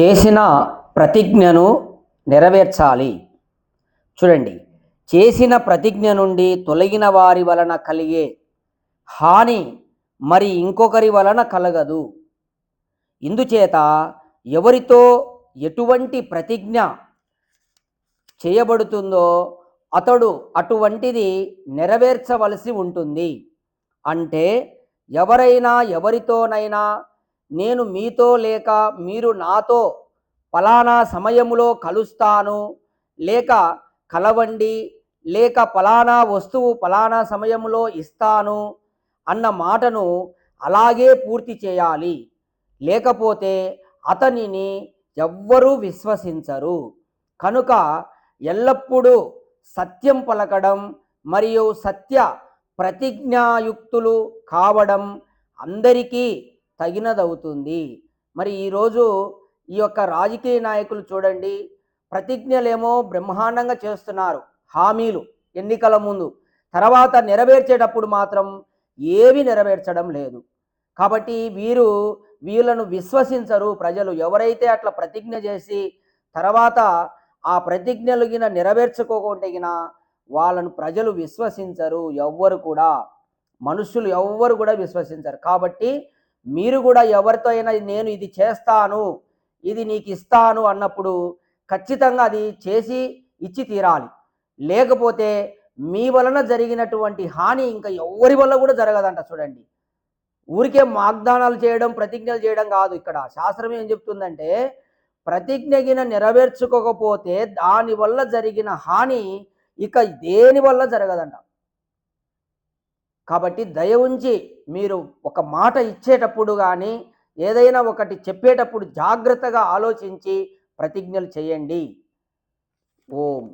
చేసిన ప్రతిజ్ఞను నెరవేర్చాలి. చూడండి చేసిన ప్రతిజ్ఞ నుండి తొలగిన వారి వలన కలిగే హాని మరి ఇంకొకరి వలన కలగదు. ఇందుచేత ఎవరితో ఎటువంటి ప్రతిజ్ఞ చేయబడుతుందో అతడు అటువంటిది నెరవేర్చవలసి ఉంటుంది. అంటే ఎవరైనా ఎవరితోనైనా నేను మీతో లేక మీరు నాతో ఫలానా సమయములో కలుస్తాను. లేక కలవండి. లేక ఫలానా వస్తువు ఫలానా సమయంలో ఇస్తాను అన్న మాటను అలాగే పూర్తి చేయాలి. లేకపోతే అతనిని ఎవ్వరూ విశ్వసించరు. కనుక ఎల్లప్పుడూ సత్యం పలకడం మరియు సత్య ప్రతిజ్ఞాయుక్తులు కావడం అందరికీ తగినదవుతుంది. మరి ఈరోజు ఈ యొక్క రాజకీయ నాయకులు చూడండి ప్రతిజ్ఞలేమో బ్రహ్మాండంగా చేస్తున్నారు. హామీలు ఎన్నికల ముందు. తర్వాత నెరవేర్చేటప్పుడు మాత్రం ఏవి నెరవేర్చడం లేదు. కాబట్టి వీరు వీళ్ళను విశ్వసించరు. ప్రజలు ఎవరైతే అట్లా ప్రతిజ్ఞ చేసి తర్వాత ఆ ప్రతిజ్ఞలు గిన వాళ్ళను ప్రజలు విశ్వసించరు. ఎవ్వరు కూడా. మనుషులు ఎవ్వరు కూడా విశ్వసించరు. కాబట్టి మీరు కూడా ఎవరితో అయినా నేను ఇది చేస్తాను ఇది నీకు ఇస్తాను అన్నప్పుడు ఖచ్చితంగా అది చేసి ఇచ్చి తీరాలి. లేకపోతే మీ వలన జరిగినటువంటి హాని ఇంకా ఎవరి వల్ల కూడా జరగదంట చూడండి. ఊరికే వాగ్దానాలు చేయడం ప్రతిజ్ఞలు చేయడం కాదు ఇక్కడ. శాస్త్రం ఏం చెప్తుందంటే ప్రతిజ్ఞగిన నెరవేర్చుకోకపోతే దానివల్ల జరిగిన హాని ఇక దేని వల్ల జరగదంట. కాబట్టి దయ ఉంచి మీరు ఒక మాట ఇచ్చేటప్పుడు కానీ ఏదైనా ఒకటి చెప్పేటప్పుడు జాగ్రత్తగా ఆలోచించి ప్రతిజ్ఞలు చేయండి. ఓం.